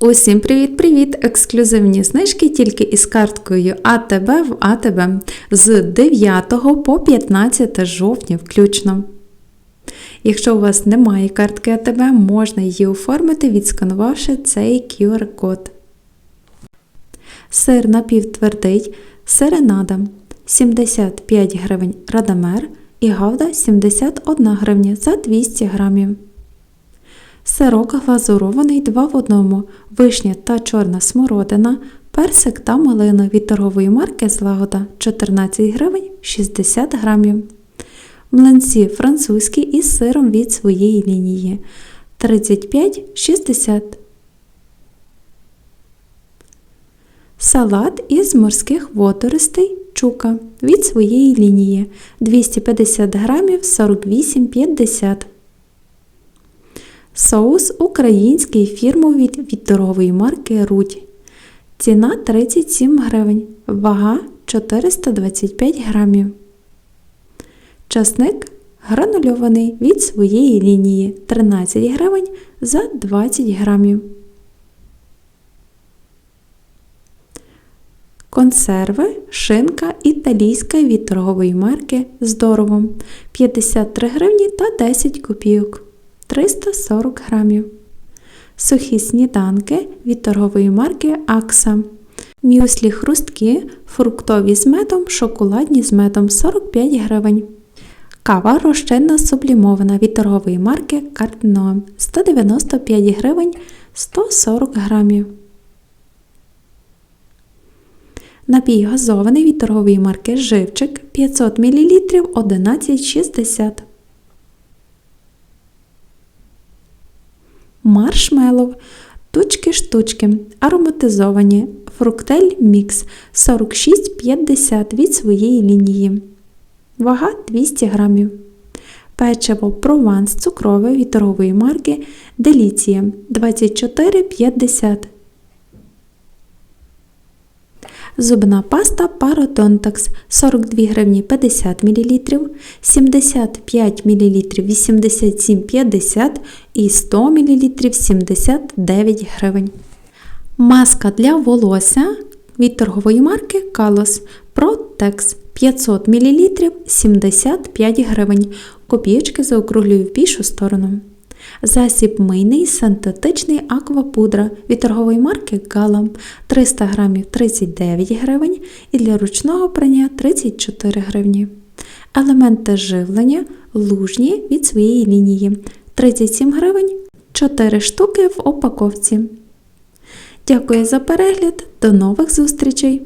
Усім привіт-привіт! Ексклюзивні знижки тільки із карткою АТБ в АТБ з 9 по 15 жовтня включно. Якщо у вас немає картки АТБ, можна її оформити, відсканувавши цей QR-код. Сир напівтвердий серенада 75 гривень радамер і гавда 71 гривня за 200 грамів. Сирок глазурований 2 в 1, вишня та чорна смородина, персик та малина від торгової марки Злагода 14 гривень 60 грамів. Млинці французькі із сиром від своєї лінії 35,60 Салат із морських водоростей чука від своєї лінії 250 грамів 48,50 Соус український фірмовий від торгової марки Рудь. Ціна 37 гривень, вага 425 грамів. Часник гранульований від своєї лінії 13 гривень за 20 грамів. Консерви, шинка італійська від торгової марки Здорово 53 гривні та 10 копійок 340 грамів. Сухі сніданки від торгової марки Акса. Мюслі хрусткі, фруктові з медом, шоколадні з медом 45 гривень. Кава розчинна сублімована від торгової марки Кардно 195 гривень 140 грамів. Напій газований від торгової марки Живчик 500 мл 11,60. Маршмеллоу, тучки-штучки, ароматизовані, фруктель мікс 46,50 від своєї лінії. Вага 200 грамів. Печиво прованс цукрове від торгової марки Деліція 24,50 Зубна паста Пародонтакс 42 гривні 50 мл, 75 мл 87,50 і 100 мл 79 гривень. Маска для волосся від торгової марки Калос Protex 500 мл 75 гривень. Копійочки заокруглюю в більшу сторону. Засіб мийний синтетичний аквапудра від торгової марки Гала 300 грамів 39 гривень і для ручного прання 34 гривні. Елементи живлення лужні від своєї лінії 37 гривень 4 штуки в упаковці. Дякую за перегляд, до нових зустрічей!